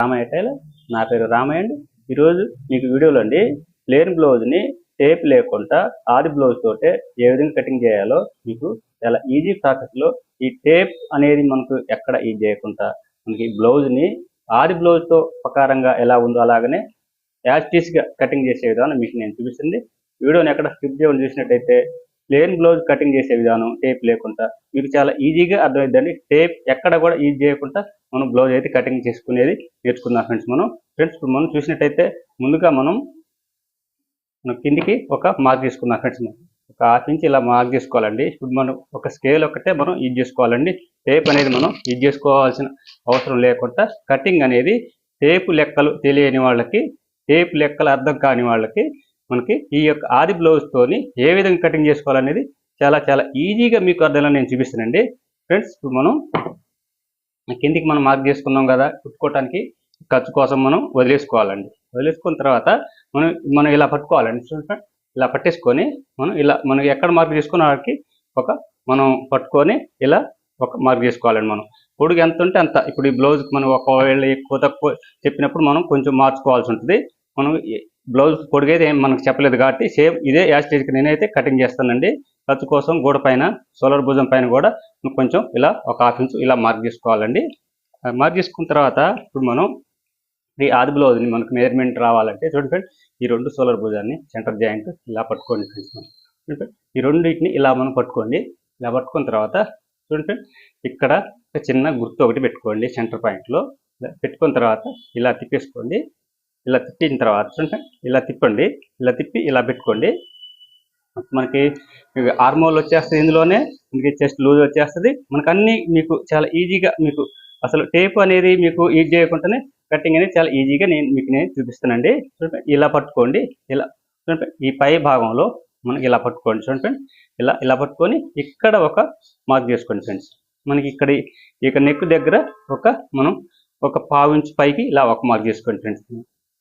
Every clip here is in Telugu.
రామయ్య టైలర్. నా పేరు రామయ్య అండి. ఈరోజు మీకు వీడియోలో అండి ప్లేన్ బ్లౌజ్ని టేప్ లేకుండా ఆది బ్లౌజ్ తోటే ఏ విధంగా కటింగ్ చేయాలో మీకు చాలా ఈజీ ప్రాసెస్లో ఈ టేప్ అనేది మనకు ఎక్కడ ఇది చేయకుండా మనకి బ్లౌజ్ని ఆది బ్లౌజ్తో ప్రకారంగా ఎలా ఉందో అలాగనే యాస్టీస్గా కటింగ్ చేసే విధానం మీకు నేను చూపిస్తుంది. వీడియోని ఎక్కడ స్కిప్ చేయడం చూసినట్టయితే ప్లేన్ బ్లౌజ్ కటింగ్ చేసే విధానం టేప్ లేకుండా. మీకు చాలా ఈజీగా అర్థమైందండి టేప్ ఎక్కడ కూడా ఈజీ చేయకుండా మనం బ్లౌజ్ అయితే కటింగ్ చేసుకునేది నేర్చుకుందాం ఫ్రెండ్స్ మనం. ఫ్రెండ్స్ ఇప్పుడు మనం చూసినట్టయితే ముందుగా మనం మనం కిందికి ఒక మార్క్ తీసుకుందాం ఫ్రెండ్స్ మనం. ఒక హాఫ్ ఇంచ్ ఇలా మార్క్ చేసుకోవాలండి. ఇప్పుడు మనం ఒక స్కేల్ ఒకటే మనం యూజ్ చేసుకోవాలండి. టేప్ అనేది మనం యూజ్ చేసుకోవాల్సిన అవసరం లేకుండా కటింగ్ అనేది టేపు లెక్కలు తెలియని వాళ్ళకి టేపు లెక్కలు అర్థం కాని వాళ్ళకి మనకి ఈ యొక్క ఆది బ్లౌజ్ తోని ఏ విధంగా కటింగ్ చేసుకోవాలనేది చాలా చాలా ఈజీగా మీకు అర్థంలో నేను చూపిస్తానండి. ఫ్రెండ్స్ ఇప్పుడు మనం కిందికి మనం మార్క్ చేసుకున్నాం కదా కుట్టుకోవటానికి ఖర్చు కోసం మనం వదిలేసుకోవాలండి. వదిలేసుకున్న తర్వాత మనం మనం ఇలా పట్టుకోవాలండి. ఇలా పట్టేసుకొని మనం ఇలా మనం ఎక్కడ మార్క్ చేసుకున్న వాడికి ఒక మనం పట్టుకొని ఇలా ఒక మార్క్ చేసుకోవాలండి మనం. పొడుగు ఎంత ఉంటే అంత. ఇప్పుడు ఈ బ్లౌజ్కి మనం ఒకవేళ ఎక్కువ తక్కువ చెప్పినప్పుడు మనం కొంచెం మార్చుకోవాల్సి ఉంటుంది. మనం బ్లౌజ్ పొడిగైతే ఏం మనకు చెప్పలేదు కాబట్టి సేమ్ ఇదే యాస్టేజ్కి నేనైతే కటింగ్ చేస్తానండి. ఖర్చు కోసం గోడ పైన సోలార్ భుజం పైన కూడా కొంచెం ఇలా ఒక హాఫ్ ఇంచు ఇలా మార్క్ చేసుకోవాలండి. మార్క్ చేసుకున్న తర్వాత ఇప్పుడు మనం ఈ ఆది బ్లౌజ్ని మనకు మెజర్మెంట్ రావాలంటే చూడండి ఫ్రెండ్ ఈ రెండు సోలార్ భుజాన్ని సెంటర్ జాయింట్ ఇలా పట్టుకోండి ఫ్రెండ్స్ మనం. ఈ రెండింటిని ఇలా మనం పట్టుకోండి. ఇలా పట్టుకున్న తర్వాత చూడండి ఫ్రెండ్ ఇక్కడ ఒక చిన్న గుర్తు ఒకటి పెట్టుకోండి సెంటర్ పాయింట్లో. పెట్టుకున్న తర్వాత ఇలా తిప్పేసుకోండి. ఇలా తిప్పిన తర్వాత చూడండి ఇలా తిప్పండి ఇలా తిప్పి ఇలా పెట్టుకోండి. మనకి ఆర్మోల్ వచ్చేస్తుంది ఇందులోనే మనకి చెస్ట్ లూజ్ వచ్చేస్తుంది. మనకు అన్ని మీకు చాలా ఈజీగా మీకు అసలు టేప్ అనేది మీకు యూజ్ చేయకుండానే కటింగ్ అనేది చాలా ఈజీగా నేను మీకు నేను చూపిస్తానండి. చూడండి ఇలా పట్టుకోండి ఇలా చూడండి ఈ పై భాగంలో మనకి ఇలా పట్టుకోండి చూడండి ఇలా ఇలా పట్టుకొని ఇక్కడ ఒక మార్క్ చేసుకోండి ఫ్రెండ్స్. మనకి ఇక్కడ ఇక నెక్ దగ్గర ఒక మనం ఒక పావు ఇంచు పైకి ఇలా ఒక మార్క్ చేసుకోండి ఫ్రెండ్స్.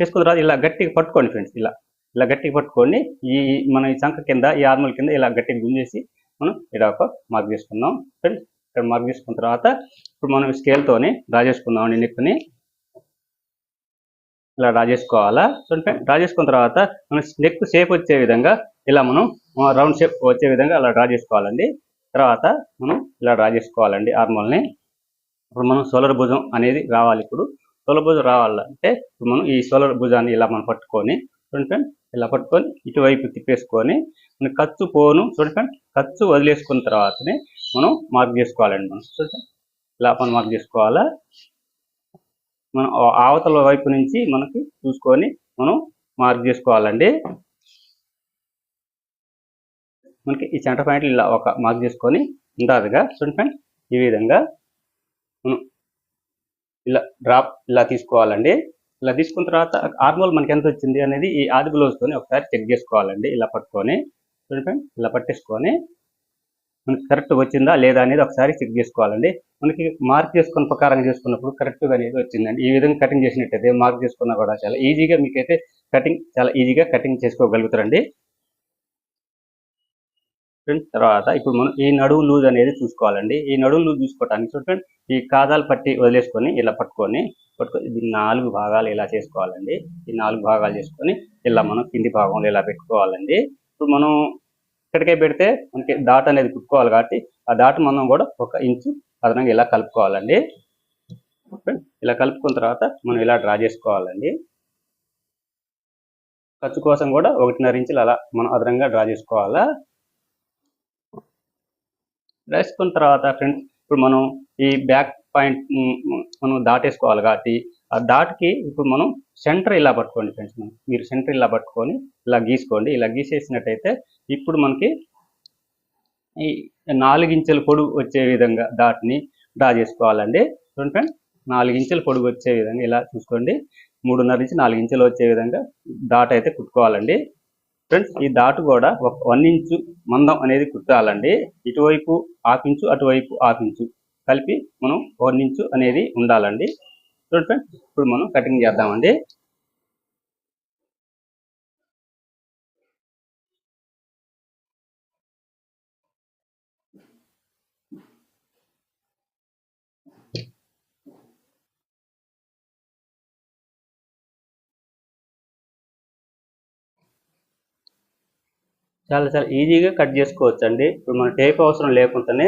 చేసుకున్న తర్వాత ఇలా గట్టిగా పట్టుకోండి ఫ్రెండ్స్ ఇలా. ఇలా గట్టిగా పట్టుకొని ఈ మన ఈ చంక కింద ఈ ఆర్మల్ కింద ఇలా గట్టిగా గుంజేసి మనం ఇలా ఒక మార్క్ చేసుకుందాం ఫ్రెండ్స్ ఇక్కడ మార్క్ చేసుకున్న తర్వాత ఇప్పుడు మనం స్కేల్తోని డ్రా చేసుకుందాం అండి నెక్ని ఇలా డ్రా చేసుకోవాలా? చూడండి డ్రా చేసుకున్న తర్వాత మనం నెక్ షేప్ వచ్చే విధంగా ఇలా మనం రౌండ్ షేప్ వచ్చే విధంగా అలా డ్రా చేసుకోవాలండి. తర్వాత మనం ఇలా డ్రా చేసుకోవాలండి ఆర్మల్ని. ఇప్పుడు మనం సోలర్ భుజం అనేది రావాలి ఇప్పుడు. సోలర్ రావాలంటే మనం ఈ సోలర్ భుజాన్ని ఇలా మనం పట్టుకొని చూడండి ఫ్రెండ్ ఇలా పట్టుకొని ఇటువైపు తిప్పేసుకొని మన ఖర్చు పోను చూడండి ఫ్రెండ్ ఖర్చు వదిలేసుకున్న తర్వాతనే మనం మార్క్ చేసుకోవాలండి మనం. చూడండి ఇలా మనం మార్క్ చేసుకోవాలా? మనం అవతల వైపు నుంచి మనకి చూసుకొని మనం మార్క్ చేసుకోవాలండి. మనకి ఈ సెంటర్ పాయింట్ ఇలా ఒక మార్క్ చేసుకొని ఉంటుందిగా చూడండి ఫ్రెండ్ ఈ విధంగా మనం ఇలా డ్రాప్ ఇలా తీసుకోవాలండి. ఇలా తీసుకున్న తర్వాత ఆర్మోల్ మనకి ఎంత వచ్చింది అనేది ఈ ఆది బ్లౌజ్తోని ఒకసారి చెక్ చేసుకోవాలండి. ఇలా పట్టుకొని చూడండి ఇలా పట్టేసుకొని మనకి కరెక్ట్ వచ్చిందా లేదా అనేది ఒకసారి చెక్ చేసుకోవాలండి. మనకి మార్క్ చేసుకున్న ప్రకారం చేసుకున్నప్పుడు కరెక్ట్గా అనేది వచ్చిందండి. ఈ విధంగా కటింగ్ చేసినట్టయితే మార్క్ చేసుకున్నా కూడా చాలా ఈజీగా మీకైతే కటింగ్ చాలా ఈజీగా కటింగ్ చేసుకోగలుగుతారండి. ఫ్రెండ్స్ తర్వాత ఇప్పుడు మనం ఈ నడువు లూజ్ అనేది చూసుకోవాలండి. ఈ నడువు లూజ్ చూసుకోవడానికి చూడండి ఈ కాదాలు పట్టి వదిలేసుకొని ఇలా పట్టుకొని పట్టుకొని ఇది నాలుగు భాగాలు ఇలా చేసుకోవాలండి. ఈ నాలుగు భాగాలు చేసుకొని ఇలా మనం కింది భాగంలో ఇలా పెట్టుకోవాలండి. ఇప్పుడు మనం ఇక్కడికే పెడితే మనకి దాట్ అనేది కుట్టుకోవాలి కాబట్టి ఆ దాట్ మనం కూడా ఒక ఇంచు అదనంగా ఇలా కలుపుకోవాలండి. ఇలా కలుపుకున్న తర్వాత మనం ఇలా డ్రా చేసుకోవాలండి. ఖర్చు కోసం కూడా ఒకటిన్నర ఇంచులు అలా మనం అదనంగా డ్రా చేసుకోవాలా? రాసుకున్న తర్వాత ఫ్రెండ్స్ ఇప్పుడు మనం ఈ బ్యాక్ పాయింట్ మనం దాటేసుకోవాలి కాబట్టి ఆ దాటికి ఇప్పుడు మనం సెంటర్ ఇలా పట్టుకోండి ఫ్రెండ్స్ మనం. మీరు సెంటర్ ఇలా పట్టుకొని ఇలా గీసుకోండి. ఇలా గీసేసినట్టయితే ఇప్పుడు మనకి ఈ నాలుగించెల పొడుగు వచ్చే విధంగా దాటిని డ్రా చేసుకోవాలండి. చూడండి ఫ్రెండ్స్ నాలుగించెల పొడుగు వచ్చే విధంగా ఇలా చూసుకోండి. మూడున్నర నుంచి నాలుగు ఇంచులు వచ్చే విధంగా దాట్ అయితే కుట్టుకోవాలండి. ఫ్రెండ్స్ ఈ దాటు కూడా ఒక వన్ ఇంచు మందం అనేది కుట్టాలండి. ఇటువైపు హాఫ్ ఇంచు అటువైపు హాఫ్ ఇంచు కలిపి మనం వన్ ఇంచు అనేది ఉండాలండి. చూడండి ఫ్రెండ్స్ ఇప్పుడు మనం కటింగ్ చేద్దామండి. చాలా చాలా ఈజీగా కట్ చేసుకోవచ్చు అండి ఇప్పుడు మన టేప్ అవసరం లేకుండానే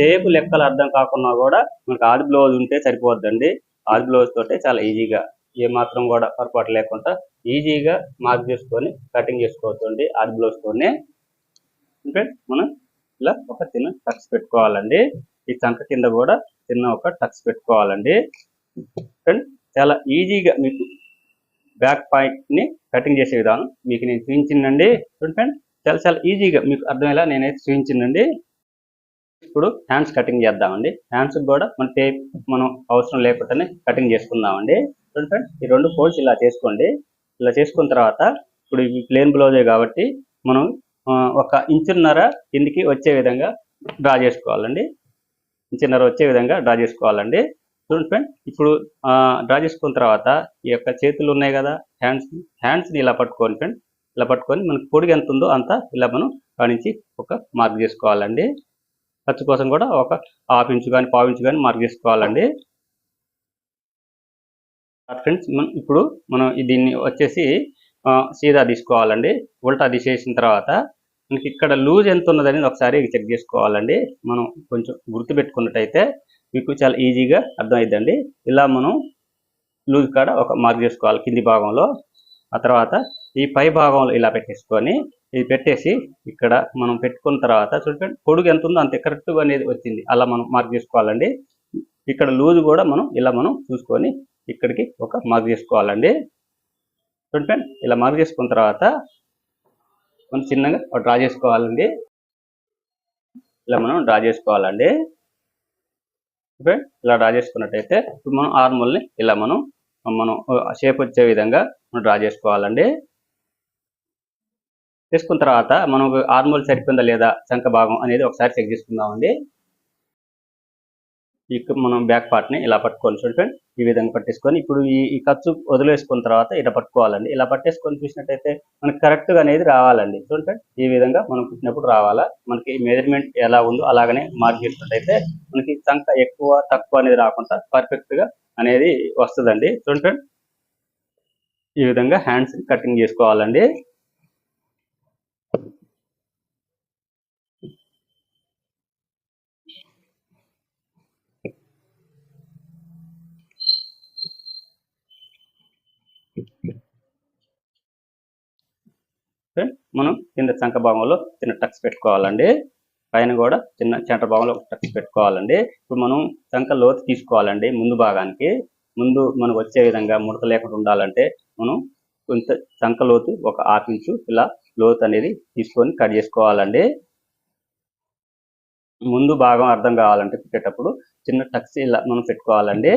టేప్ లెక్కలు అర్థం కాకుండా కూడా మనకి ఆది బ్లౌజ్ ఉంటే సరిపోద్దండి. ఆది బ్లౌజ్ తోటే చాలా ఈజీగా ఏ మాత్రం కూడా పొరపాటు లేకుండా ఈజీగా మార్క్ చేసుకొని కటింగ్ చేసుకోవచ్చు అండి ఆది బ్లౌజ్ తోనే. అంటే మనం ఇలా ఒక చిన్న టక్స్ పెట్టుకోవాలండి. ఈ చంక కింద కూడా చిన్న ఒక టక్స్ పెట్టుకోవాలండి. చాలా ఈజీగా మీకు బ్యాక్ పాయింట్ని కటింగ్ చేసే విధానం మీకు నేను చూపించిందండి. చూడండి ఫ్రెండ్ చాలా చాలా ఈజీగా మీకు అర్థమయ్యేలా నేనైతే చూపించిందండి. ఇప్పుడు హ్యాండ్స్ కటింగ్ చేద్దామండి. హ్యాండ్స్ కూడా మన టేప్ మనం అవసరం లేకుండానే కటింగ్ చేసుకుందామండి. చూడండి ఫ్రెండ్ ఈ రెండు ఫోల్డ్స్ ఇలా చేసుకోండి. ఇలా చేసుకున్న తర్వాత ఇప్పుడు ఇవి ప్లేన్ బ్లౌజే కాబట్టి మనం ఒక ఇంచున్నర కిందికి వచ్చే విధంగా డ్రా చేసుకోవాలండి. ఇంచున్నర వచ్చే విధంగా డ్రా చేసుకోవాలండి. చూడండి ఫ్రెండ్ ఇప్పుడు డ్రా చేసుకున్న తర్వాత ఈ యొక్క చేతులు ఉన్నాయి కదా హ్యాండ్స్ హ్యాండ్స్ని ఇలా పట్టుకోండి ఫ్రెండ్ ఇలా పట్టుకొని మనకి పొడిగి ఎంత ఉందో అంత ఇలా మనం కానించి ఒక మార్క్ చేసుకోవాలండి. ఖర్చు కోసం కూడా ఒక హాఫ్ ఇంచు కానీ పావు ఇంచు కానీ మార్క్ చేసుకోవాలండి. ఫ్రెండ్స్ మనం ఇప్పుడు మనం దీన్ని వచ్చేసి సీదా తీసుకోవాలండి. ఉల్టా తీసేసిన తర్వాత మనకి ఇక్కడ లూజ్ ఎంత ఉన్నది ఒకసారి చెక్ చేసుకోవాలండి. మనం కొంచెం గుర్తు పెట్టుకున్నట్టయితే మీకు చాలా ఈజీగా అర్థమైందండి ఇలా మనం లూజ్ కాడ ఒక మార్క్ చేసుకోవాలి కింది భాగంలో. ఆ తర్వాత ఈ పై భాగంలో ఇలా పెట్టేసుకొని ఇది పెట్టేసి ఇక్కడ మనం పెట్టుకున్న తర్వాత చూడండి పొడుగు ఎంత ఉందో అంత కరెక్ట్గా అనేది వచ్చింది. అలా మనం మార్క్ చేసుకోవాలండి. ఇక్కడ లూజ్ కూడా మనం ఇలా మనం చూసుకొని ఇక్కడికి ఒక మార్క్ చేసుకోవాలండి. చూడండి ఇలా మార్క్ చేసుకున్న తర్వాత మనం చిన్నగా డ్రా చేసుకోవాలండి. ఇలా మనం డ్రా చేసుకోవాలండి. ఇలా డ్రా చేసుకున్నట్టయితే ఇప్పుడు మనం ఆర్మల్ని ఇలా మనం మనం షేప్ వచ్చే విధంగా మనం డ్రా చేసుకోవాలండి. తీసుకున్న తర్వాత మనం ఆర్మోల్ సరిపోయిందా లేదా చంక భాగం అనేది ఒకసారి చెక్ చేసుకుందామండి. ఇక మనం బ్యాక్ పార్ట్ని ఇలా పట్టుకొని చూడండి ఈ విధంగా పట్టేసుకొని ఇప్పుడు ఈ ఈ ఖర్చు వదిలేసుకున్న తర్వాత ఇలా పట్టుకోవాలండి. ఇలా పట్టేసుకొని చూసినట్టయితే మనకి కరెక్ట్గా అనేది రావాలండి. చూడండి ఈ విధంగా మనం పుట్టినప్పుడు రావాలా? మనకి మెజర్మెంట్ ఎలా ఉందో అలాగనే మార్క్ చేసినట్టయితే మనకి చంక ఎక్కువ తక్కువ అనేది రాకుండా పర్ఫెక్ట్గా అనేది వస్తుందండి. చూడండి ఈ విధంగా హ్యాండ్స్ కటింగ్ చేసుకోవాలండి. మనం కింద చంక భాగంలో చిన్న టక్స్ పెట్టుకోవాలండి. పైన కూడా చిన్న చెంట భాగంలో ఒక టక్స్ పెట్టుకోవాలండి. ఇప్పుడు మనం చంక లోతు తీసుకోవాలండి ముందు భాగానికి. ముందు మనకు వచ్చే విధంగా ముడత లేకుండా ఉండాలంటే మనం కొంత చంక లోతు ఒక హాఫ్ ఇంచు ఇలా లోతు అనేది తీసుకొని కట్ చేసుకోవాలండి. ముందు భాగం అర్థం కావాలంటే పెట్టేటప్పుడు చిన్న టక్స్ ఇలా మనం పెట్టుకోవాలండి.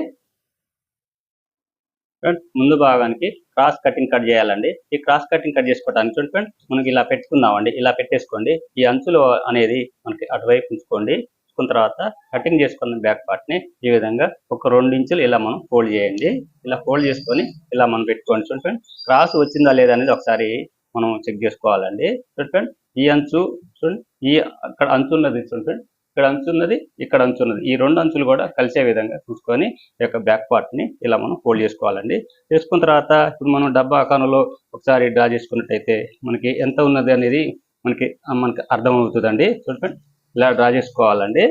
ఫ్రెండ్ ముందు భాగానికి క్రాస్ కటింగ్ కట్ చేయాలండి. ఈ క్రాస్ కటింగ్ కట్ చేసుకోవడానికి చూడండి ఫ్రెండ్ మనకి ఇలా పెట్టుకుందామండి. ఇలా పెట్టేసుకోండి. ఈ అంచులు అనేది మనకి అటువైపు ఉంచుకోండి. ఉంచుకున్న తర్వాత కటింగ్ చేసుకున్న బ్యాక్ పార్ట్ని ఈ విధంగా ఒక రెండు ఇంచులు ఇలా మనం ఫోల్డ్ చేయండి. ఇలా ఫోల్డ్ చేసుకొని ఇలా మనం పెట్టుకోండి. చూడండి ఫ్రెండ్ క్రాస్ వచ్చిందా లేదా అనేది ఒకసారి మనం చెక్ చేసుకోవాలండి. చూడండి ఫ్రెండ్ ఈ అంచు చూడండి ఈ అక్కడ అంచు ఉన్నది చూడండి ఫ్రెండ్ ఇక్కడ అంచున్నది ఇక్కడ అంచున్నది ఈ రెండు అంచులు కూడా కలిసే విధంగా చూసుకొని ఈ యొక్క బ్యాక్ పార్ట్ని ఇలా మనం ఫోల్డ్ చేసుకోవాలండి. చేసుకున్న తర్వాత ఇప్పుడు మనం డబ్బా ఆకారంలో ఒకసారి డ్రా చేసుకున్నట్టయితే మనకి ఎంత ఉన్నది అనేది మనకి మనకి అర్థమవుతుందండి. చూడండి ఇలా డ్రా చేసుకోవాలండి.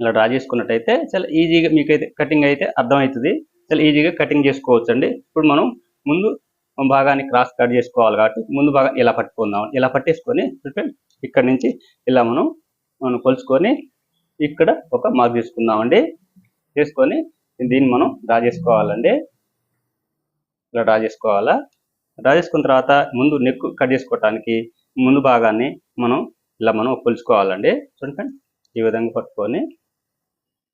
ఇలా డ్రా చేసుకున్నట్టయితే చాలా ఈజీగా మీకైతే కటింగ్ అయితే అర్థమవుతుంది. చాలా ఈజీగా కటింగ్ చేసుకోవచ్చు అండి ఇప్పుడు మనం ముందు భాగాన్ని క్రాస్ కట్ చేసుకోవాలి కాబట్టి ముందు భాగం ఇలా పట్టుకుందాం. ఇలా పట్టేసుకొని చూడండి ఇక్కడ నుంచి ఇలా మనం మనం కొలుచుకొని ఇక్కడ ఒక మార్క్ తీసుకుందామండి. చేసుకొని దీన్ని మనం డ్రా చేసుకోవాలండి. ఇలా డ్రా చేసుకోవాలా? డ్రా చేసుకున్న తర్వాత ముందు నెక్ కట్ చేసుకోవటానికి ముందు భాగాన్ని మనం ఇలా మనం కొలుచుకోవాలండి. చూడండి ఈ విధంగా పట్టుకొని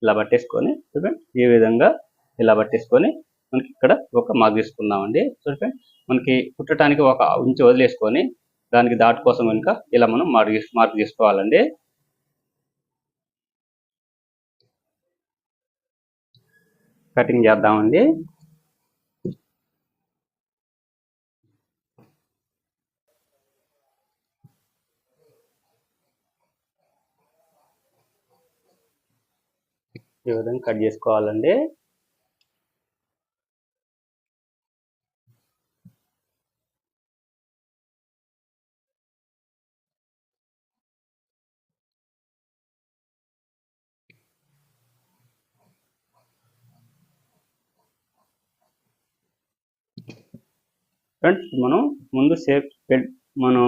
ఇలా పట్టేసుకొని చూడండి ఈ విధంగా ఇలా పట్టేసుకొని మనకి ఇక్కడ ఒక మార్క్ తీసుకుందామండి. చూడండి మనకి కుట్టడానికి ఒక ఇంచు వదిలేసుకొని దానికి దాటి కోసం కనుక ఇలా మనం మార్క్ మార్క్ తీసుకోవాలండి. కటింగ్ చేద్దామండి. ఈ విధంగా కట్ చేసుకోవాలండి. ఫ్రెండ్స్ మనం ముందు షేప్ మనం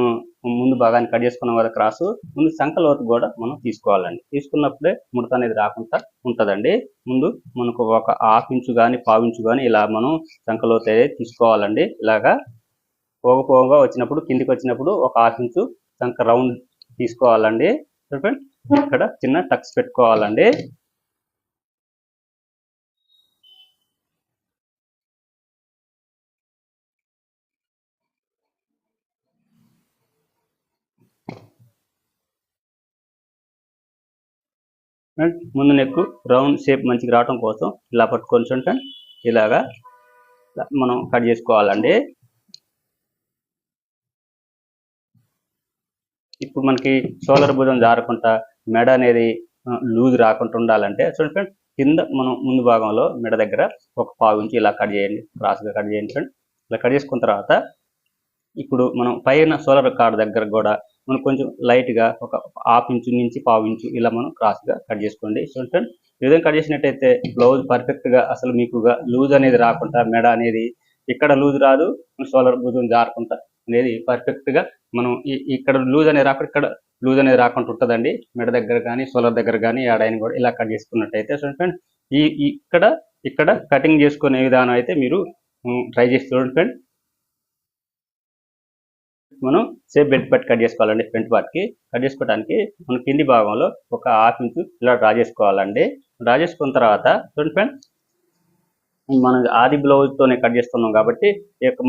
ముందు భాగాన్ని కట్ చేసుకున్న కదా క్రాసు ముందు సంకలోతు కూడా మనం తీసుకోవాలండి. తీసుకున్నప్పుడే ముడత అనేది రాకుండా ఉంటుందండి. ముందు మనకు ఒక హాఫ్ ఇంచు కానీ పావు ఇంచు కానీ ఇలా మనం సంకలోతు అనేది తీసుకోవాలండి. ఇలాగా పోగ పోగా వచ్చినప్పుడు కిందికి వచ్చినప్పుడు ఒక హాఫ్ ఇంచు సంక రౌండ్ తీసుకోవాలండి. ఫ్రెండ్స్ ఇక్కడ చిన్న టక్స్ పెట్టుకోవాలండి. ముందు నెక్కు రౌండ్ షేప్ మంచిగా రావడం కోసం ఇలా పట్టుకొని చూడండి ఇలాగా మనం కట్ చేసుకోవాలండి. ఇప్పుడు మనకి షోల్డర్ భుజం జారకుండా మెడ అనేది లూజ్ రాకుండా ఉండాలంటే చూడండి ఫ్రెండ్ కింద మనం ముందు భాగంలో మెడ దగ్గర ఒక పావు ఇంచు ఇలా కట్ చేయండి. క్రాస్గా కట్ చేయండి ఫ్రెండ్ ఇలా కట్ చేసుకున్న తర్వాత ఇప్పుడు మనం పైన సోలర్ కార్డ్ దగ్గర కూడా మనం కొంచెం లైట్గా ఒక హాఫ్ ఇంచు నుంచి పావు ఇంచు ఇలా మనం క్రాస్గా కట్ చేసుకోండి. చూడండి ఫ్రెండ్ ఈ విధంగా కట్ చేసినట్టయితే బ్లౌజ్ పర్ఫెక్ట్గా అసలు మీకుగా లూజ్ అనేది రాకుండా మెడ అనేది ఇక్కడ లూజ్ రాదు సోలర్ భుజం జారకుండా అనేది పర్ఫెక్ట్గా మనం ఇక్కడ లూజ్ అనేది రాకుండా ఇక్కడ లూజ్ అనేది రాకుండా ఉంటుందండి. మెడ దగ్గర కానీ సోలర్ దగ్గర కానీ ఆడైన కూడా ఇలా కట్ చేసుకున్నట్టయితే చూడండి ఫ్రెండ్ ఈ ఈ- ఇక్కడ ఇక్కడ కటింగ్ చేసుకునే విధానం అయితే మీరు ట్రై చేసి చూడండి ఫ్రెండ్ మనం సేఫ్ బెల్ట్ పట్టి కట్ చేసుకోవాలండి ఫ్రంట్ పార్ట్కి కట్ చేసుకోవడానికి మనం కింది భాగంలో ఒక హాఫ్ ఇంచు ఇలా డ్రా చేసుకోవాలండి. డ్రా చేసుకున్న తర్వాత చూడండి ఫ్రెండ్ మనం ఆది బ్లౌజ్ తోనే కట్ చేస్తున్నాం కాబట్టి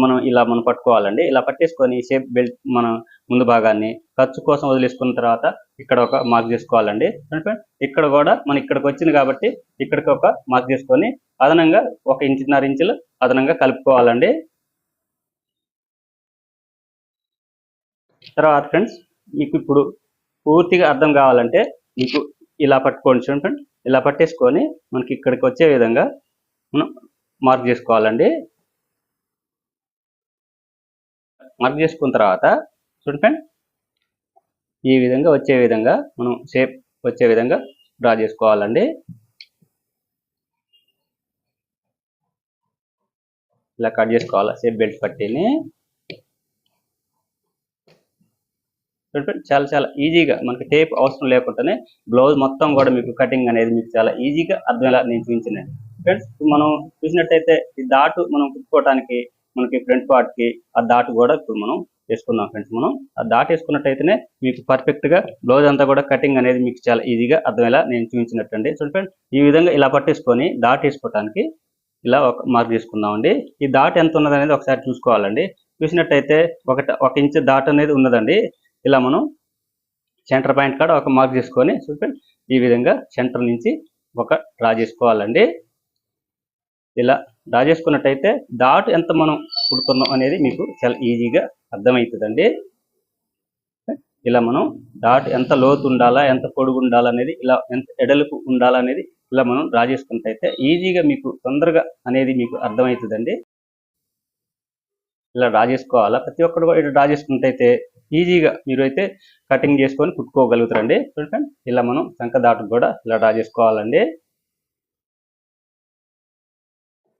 మనం ఇలా మనం పట్టుకోవాలండి. ఇలా పట్టేసుకొని షేప్ బెల్ట్ మన ముందు భాగాన్ని ఖర్చు కోసం వదిలేసుకున్న తర్వాత ఇక్కడ ఒక మార్క్ చేసుకోవాలండి. ఇక్కడ కూడా మనం ఇక్కడికి వచ్చింది కాబట్టి ఇక్కడికి ఒక మార్క్ చేసుకొని అదనంగా ఒక ఇంచున్నర ఇంచులు అదనంగా కలుపుకోవాలండి. తర్వాత ఫ్రెండ్స్ మీకు ఇప్పుడు పూర్తిగా అర్థం కావాలంటే మీకు ఇలా పట్టుకోండి చూడండి ఫ్రెండ్ ఇలా పట్టేసుకొని మనకి ఇక్కడికి వచ్చే విధంగా మనం మార్క్ చేసుకోవాలండి. మార్క్ చేసుకున్న తర్వాత చూడండి ఫ్రెండ్ ఈ విధంగా వచ్చే విధంగా మనం షేప్ వచ్చే విధంగా డ్రా చేసుకోవాలండి. ఇలా కట్ చేసుకోవాలి? షేప్ బెల్ట్ పట్టీని. చూడండి చాలా చాలా ఈజీగా మనకి టేప్ అవసరం లేకుండానే బ్లౌజ్ మొత్తం కూడా మీకు కటింగ్ అనేది మీకు చాలా ఈజీగా అర్థమయ్యేలా నేను చూపించినాను. ఫ్రెండ్స్ మనం చూసినట్టయితే ఈ దాటు మనం కుట్టుకోవడానికి మనకి ఫ్రంట్ పార్ట్కి ఆ దాటు కూడా ఇప్పుడు మనం వేసుకున్నాం ఫ్రెండ్స్ మనం ఆ దాటు వేసుకున్నట్టయితేనే మీకు పర్ఫెక్ట్గా బ్లౌజ్ అంతా కూడా కటింగ్ అనేది మీకు చాలా ఈజీగా అర్థమయ్యేలా నేను చూపించినట్టండి. చూడండి ఫ్రెండ్స్ ఈ విధంగా ఇలా పట్టేసుకొని దాటు వేసుకోవడానికి ఇలా ఒక మార్క్ తీసుకుందామండి. ఈ దాటు ఎంత ఉన్నది అనేది ఒకసారి చూసుకోవాలండి. చూసినట్టయితే ఒకటి ఒక ఇంచు దాట్ అనేది ఉన్నదండి. ఇలా మనం సెంటర్ పాయింట్ కాడ ఒక మార్క్ చేసుకొని చూడండి ఈ విధంగా సెంటర్ నుంచి ఒక డ్రా చేసుకోవాలండి. ఇలా డ్రా చేసుకున్నట్టయితే డాట్ ఎంత మనం కుడుతున్నాం అనేది మీకు చాలా ఈజీగా అర్థమవుతుందండి. ఇలా మనం డాట్ ఎంత లోతు ఉండాలా ఎంత పొడుగు ఉండాలా అనేది ఇలా ఎంత ఎడలుపు ఉండాలా అనేది ఇలా మనం డ్రా చేసుకున్నట్టయితే ఈజీగా మీకు తొందరగా అనేది మీకు అర్థమవుతుందండి. ఇలా డ్రా చేసుకోవాలా? ప్రతి ఒక్కరు కూడా ఇలా డ్రా చేసుకున్నట్టయితే ఈజీగా మీరు అయితే కటింగ్ చేసుకొని కుట్టుకోగలుగుతారండి. చూడండి ఇలా మనం శంఖ దాటు కూడా ఇలా డ్రా చేసుకోవాలండి.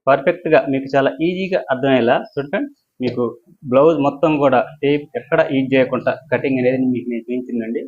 పర్ఫెక్ట్గా మీకు చాలా ఈజీగా అర్థమయ్యేలా చూడండి మీకు బ్లౌజ్ మొత్తం కూడా టేప్ ఎక్కడ ఈజ్ చేయకుండా కటింగ్ అనేది మీకు నేను చూపించిందండి.